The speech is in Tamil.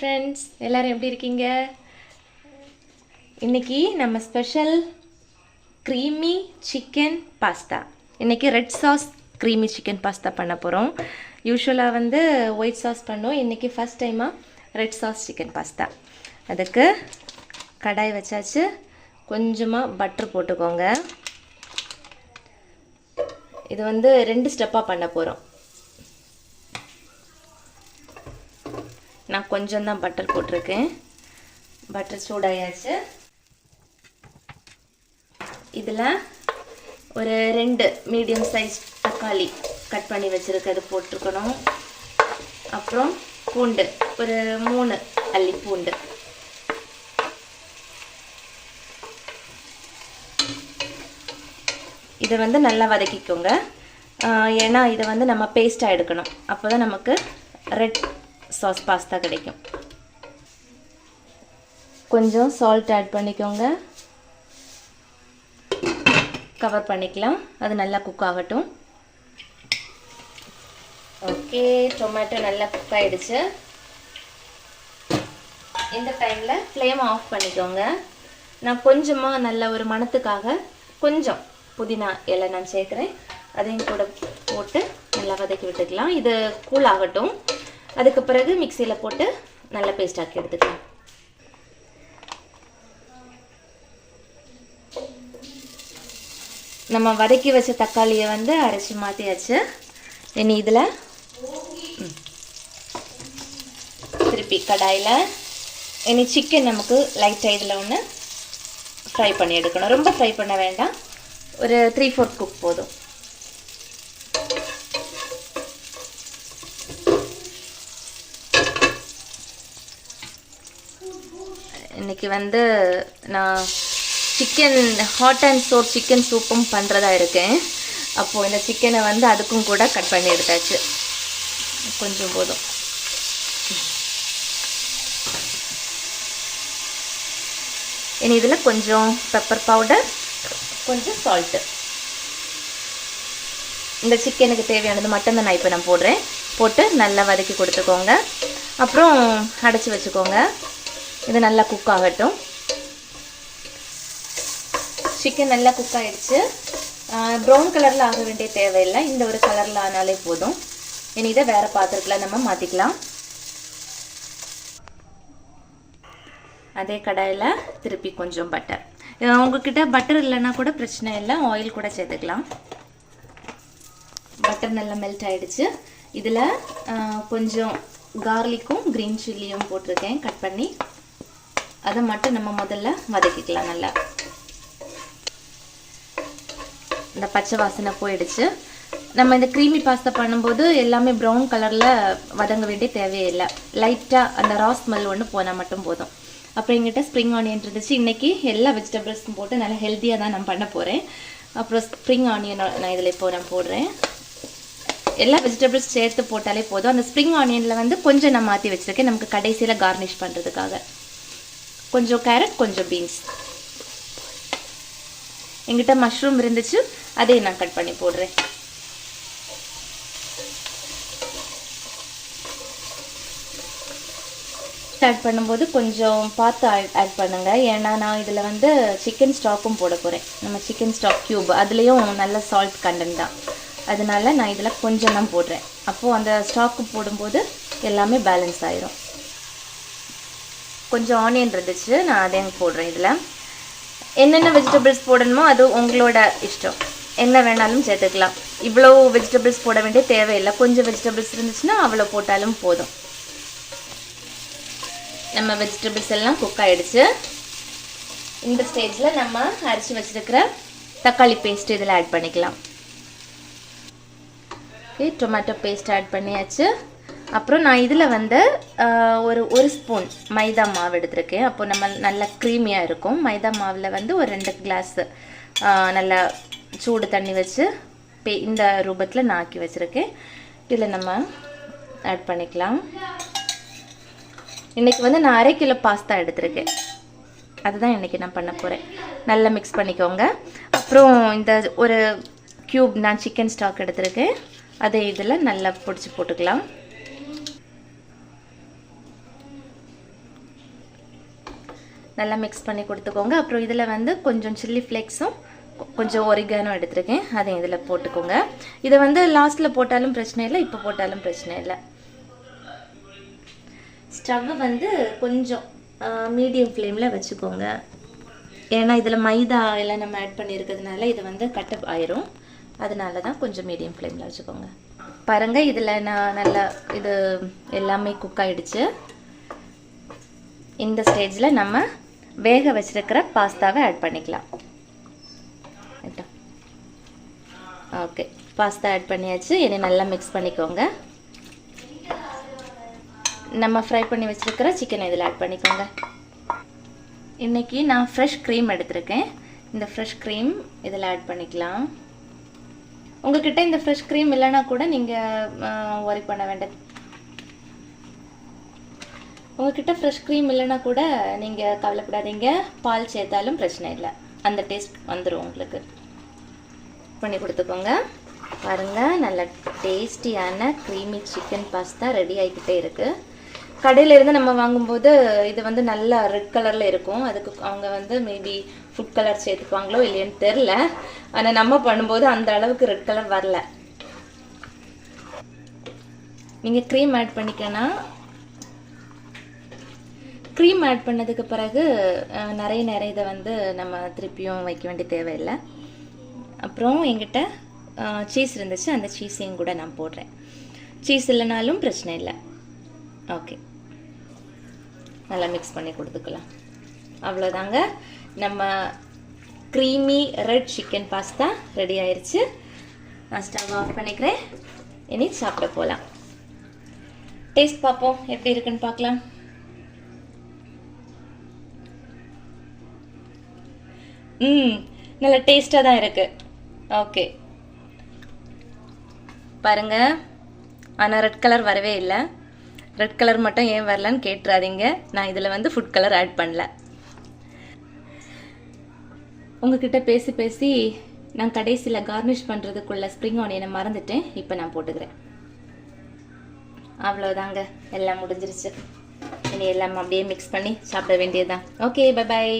ஃப்ரெண்ட்ஸ் எல்லோரும் எப்படி இருக்கீங்க? இன்னைக்கு நம்ம ஸ்பெஷல் க்ரீமி சிக்கன் பாஸ்தா இன்றைக்கி red sauce creamy chicken pasta பண்ண போகிறோம் யூஸ்வலாக வந்து ஒயிட் சாஸ் பண்ணோம் இன்றைக்கி ஃபஸ்ட் டைமாக ரெட் சாஸ் சிக்கன் பாஸ்தா அதுக்கு கடாய் வச்சாச்சு. கொஞ்சமாக பட்டர் போட்டுக்கோங்க. இது வந்து ரெண்டு ஸ்டெப்பாக பண்ண போகிறோம் நான் கொஞ்சம் தான் பட்டர் போட்டிருக்கேன். பட்டர் சூடாயாச்சு. இதில் ஒரு ரெண்டு மீடியம் சைஸ் தக்காளி கட் பண்ணி வச்சுருக்கிறது போட்டிருக்கணும். அப்புறம் பூண்டு ஒரு மூணு அள்ளி பூண்டு. இதை வந்து நல்லா வதக்கிக்கோங்க. ஏன்னா இதை வந்து நம்ம பேஸ்ட்டாக எடுக்கணும். அப்போ தான் நமக்கு ரெட் சாஸ் பாஸ்தா கிடைக்கும். கொஞ்சம் சால்ட் ஆட் பண்ணிக்கோங்க. கவர் பண்ணிக்கலாம். அது நல்லா குக் ஆகட்டும். ஓகே டொமேட்டோ நல்லா குக் ஆயிடுச்சு. இந்த டைமில் ஃப்ளேம் ஆஃப் பண்ணிக்கோங்க. நான் கொஞ்சமாக நல்ல ஒரு மணத்துக்காக கொஞ்சம் புதினா இலை நான் சேர்க்குறேன். அதையும் கூட போட்டு நல்லா வதக்கி விட்டுக்கலாம். இது கூல் ஆகட்டும். அதுக்கு பிறகு மிக்சியில் போட்டு நல்லா பேஸ்ட் ஆக்கி எடுத்துக்கலாம். நம்ம வதக்கி வச்ச தக்காளியை வந்து அரைச்சி மாற்றியாச்சு இனி இதில் திருப்பி கடாயில். இனி சிக்கன் நமக்கு லைட்டாக இதில் ஒன்று ஃப்ரை பண்ணி எடுக்கணும். ரொம்ப ஃப்ரை பண்ண வேண்டாம். ஒரு த்ரீ ஃபோர்த் குக் போதும். இன்றைக்கி வந்து நான் chicken hot and sour chicken சூப்பும் பண்ணுறதா இருக்கேன். அப்போது இந்த சிக்கனை வந்து அதுக்கும் கூட கட் பண்ணி எடுத்தாச்சு. கொஞ்சம் போதும். இனி இதில் கொஞ்சம் பெப்பர் பவுடர் கொஞ்சம் சால்ட்டு இந்த சிக்கனுக்கு தேவையானது மட்டும் தான் நான் இப்போ நான் போடுறேன். போட்டு நல்லா வதக்கி கொடுத்துக்கோங்க. அப்புறம் அடைச்சி வச்சுக்கோங்க. இது நல்லா குக் ஆகட்டும். சிக்கன் நல்லா குக் ஆகிடுச்சு ப்ரௌன் கலரில் ஆக வேண்டிய தேவையில்லை. இந்த ஒரு கலரில் ஆனாலே போதும். இனி இதை வேறு பாத்திரத்தில் நம்ம மாற்றிக்கலாம் அதே கடாயில் திருப்பி கொஞ்சம் பட்டர் உங்ககிட்ட பட்டர் இல்லைன்னா கூட பிரச்சனை இல்லை. ஆயில் கூட சேர்த்துக்கலாம். பட்டர் நல்லா மெல்ட் ஆகிடுச்சு இதில் கொஞ்சம் கார்லிக்கும் க்ரீன் சில்லியும் போட்டிருக்கேன். கட் பண்ணி அதை மட்டும் நம்ம முதல்ல வதக்கிக்கலாம் நல்லா. இந்த பச்சை வாசனை போயிடுச்சு. நம்ம இந்த க்ரீமி பாஸ்தா பண்ணும்போது எல்லாமே ப்ரௌன் கலரில் வதங்க வேண்டிய தேவையில்லை. லைட்டாக அந்த ரா ஸ்மெல் ஒன்று போனால் மட்டும் போதும். அப்புறம் எங்கிட்ட ஸ்ப்ரிங் ஆனியன் இருந்துச்சு. இன்றைக்கி எல்லா வெஜிடபிள்ஸும் போட்டு நல்லா ஹெல்த்தியாக தான் நான் பண்ண போகிறேன் அப்புறம் ஸ்ப்ரிங் ஆனியன் நான் இதில் இப்போ நான் போடுறேன். எல்லா வெஜிடபிள்ஸ் சேர்த்து போட்டாலே போதும். அந்த ஸ்ப்ரிங் ஆனியனில் வந்து கொஞ்சம் நான் மாற்றி வச்சுருக்கேன். நமக்கு கடைசியில் கார்னிஷ் பண்ணுறதுக்காக கொஞ்சம் கேரட் கொஞ்சம் பீன்ஸ் எங்கிட்ட மஷ்ரூம் இருந்துச்சு அதையும் நான் கட் பண்ணி போடுறேன். ஆட் பண்ணும்போது கொஞ்சம் பார்த்து ஆட் பண்ணுங்கள் ஏன்னா நான் இதில் வந்து சிக்கன் ஸ்டாக்கும் போட போகிறேன் நம்ம சிக்கன் ஸ்டாக் க்யூப் அதுலேயும் நல்ல சால்ட் கண்டென்ட் தான். அதனால நான் இதில் கொஞ்சம் தான் போடுறேன். அப்போது அந்த ஸ்டாக்கு போடும்போது எல்லாமே பேலன்ஸ் ஆயிரும். கொஞ்சம் ஆனியன் இருந்துச்சு நான் அதையும் போடுறேன் இதில். என்னென்ன வெஜிடபிள்ஸ் போடணுமோ அது உங்களோட இஷ்டம். என்ன வேணாலும் சேர்த்துக்கலாம். இவ்வளோ வெஜிடபிள்ஸ் போட வேண்டிய தேவையில்லை. கொஞ்சம் வெஜிடபிள்ஸ் இருந்துச்சுன்னா அவ்வளோ போட்டாலும் போதும். நம்ம வெஜிடபிள்ஸ் எல்லாம் குக் ஆகிடுச்சு இந்த ஸ்டேஜில் நம்ம அரைச்சி வச்சுருக்கிற தக்காளி பேஸ்ட் இதில் ஆட் பண்ணிக்கலாம். ஓகே டொமேட்டோ பேஸ்ட் ஆட் பண்ணியாச்சு. அப்புறம் நான் இதில் வந்து ஒரு ஒரு ஸ்பூன் மைதா மாவு எடுத்திருக்கேன். அப்போ நம்ம நல்லா க்ரீமியாக இருக்கும். மைதா மாவில் வந்து ஒரு ரெண்டு கிளாஸு நல்லா சூடு தண்ணி வச்சு பே இந்த ரூபத்தில் நான் ஆக்கி வச்சுருக்கேன். இதில் நம்ம ஆட் பண்ணிக்கலாம். இன்றைக்கி வந்து நான் அரை கிலோ பாஸ்தா எடுத்திருக்கேன். அதுதான் இன்றைக்கி நான் பண்ண போகிறேன் நல்லா மிக்ஸ் பண்ணிக்கோங்க. அப்புறம் இந்த ஒரு க்யூப் நான் சிக்கன் ஸ்டாக் எடுத்திருக்கேன். அதை இதில் நல்லா பிடிச்சி போட்டுக்கலாம். நல்லா மிக்ஸ் பண்ணி கொடுத்துக்கோங்க. அப்புறம் இதில் வந்து கொஞ்சம் சில்லி ஃப்ளேக்ஸும் கொஞ்சம் ஒரிகானும் எடுத்திருக்கேன். அதையும் இதில் போட்டுக்கோங்க. இதை வந்து லாஸ்ட்டில் போட்டாலும் பிரச்சனை இல்லை இப்போ போட்டாலும் பிரச்சனை இல்லை. ஸ்டவ் வந்து கொஞ்சம் மீடியம் ஃப்ளேமில் வச்சுக்கோங்க. ஏன்னா இதில் மைதா எல்லாம் நம்ம ஆட் பண்ணியிருக்கிறதுனால இது வந்து கட்டப் ஆயிரும். அதனால தான் கொஞ்சம் மீடியம் ஃப்ளேமில் வச்சுக்கோங்க. பாருங்கள் இதில் நான் நல்லா இது எல்லாமே குக் ஆகிடுச்சு இந்த ஸ்டேஜில் நம்ம வேக வச்சிருக்கிற பாஸ்தாவை ஆட் பண்ணிக்கலாம். ஓகே பாஸ்தா ஆட் பண்ணியாச்சு. இனி நல்லா மிக்ஸ் பண்ணிக்கோங்க. நம்ம ஃப்ரை பண்ணி வச்சிருக்கிற சிக்கனை இதில் ஆட் பண்ணிக்கோங்க. இன்னைக்கு நான் ஃப்ரெஷ் க்ரீம் எடுத்திருக்கேன். இந்த ஃப்ரெஷ் க்ரீம் இதில் ஆட் பண்ணிக்கலாம். உங்ககிட்ட இந்த ஃப்ரெஷ் க்ரீம் இல்லைன்னா கூட நீங்கள் ஒரி பண்ண வேண்டாம். உங்ககிட்ட ஃப்ரெஷ் க்ரீம் இல்லைன்னா கூட நீங்கள் கவலைப்படாதீங்க. பால் சேர்த்தாலும் பிரச்சனை இல்லை. அந்த டேஸ்ட் வந்துடும் உங்களுக்கு. பண்ணி கொடுத்துக்கோங்க. பாருங்கள் நல்ல டேஸ்டியான க்ரீமி சிக்கன் பாஸ்தா ரெடி ஆகிக்கிட்டே இருக்குது கடையில இருந்து நம்ம வாங்கும்போது இது வந்து நல்லா ரெட் கலரில் இருக்கும். அதுக்கு அவங்க வந்து மேபி ஃபுட் கலர் சேர்த்துப்பாங்களோ இல்லையான்னு தெரில ஆனால் நம்ம பண்ணும்போது அந்த அளவுக்கு ரெட் கலர் வரல. நீங்கள் க்ரீம் ஆட் பண்ணிக்கனா க்ரீம் ஆட் பண்ணதுக்கு பிறகு நிறைய நிறைய இதை வந்து நம்ம திருப்பியும் வைக்க வேண்டிய தேவையில்லை. அப்புறம் எங்கிட்ட சீஸ் இருந்துச்சு. அந்த சீஸையும் கூட நான் போடுறேன். சீஸ் இல்லைனாலும் பிரச்சனை இல்லை. ஓகே நல்லா மிக்ஸ் பண்ணி கொடுத்துக்கலாம். அவ்வளோதாங்க. நம்ம creamy red chicken pasta ready ஆயிடுச்சு நான் ஸ்டவ் ஆஃப் பண்ணிக்கிறேன். இனி சாப்பிட போகலாம் டேஸ்ட் பார்ப்போம். எப்படி இருக்குன்னு பார்க்கலாம். ம் நல்ல டேஸ்ட்டாக தான் இருக்கு. ஓகே பாருங்க ஆனால் ரெட் கலர் வரவே இல்லை. ரெட் கலர் மட்டும் ஏன் வரலன்னு கேட்டுறாதீங்க. நான் இதில் வந்து ஃபுட் கலர் ஆட் பண்ணல. உங்ககிட்ட பேசி பேசி நான் கடைசியில் கார்னிஷ் பண்ணுறதுக்குள்ள ஸ்ப்ரிங் ஆனியனை மறந்துட்டேன். இப்போ நான் போட்டுக்கிறேன். அவ்வளோதாங்க எல்லாம் முடிஞ்சிருச்சு. இனி எல்லாம் அப்படியே மிக்ஸ் பண்ணி சாப்பிட வேண்டியதுதான். Okay bye bye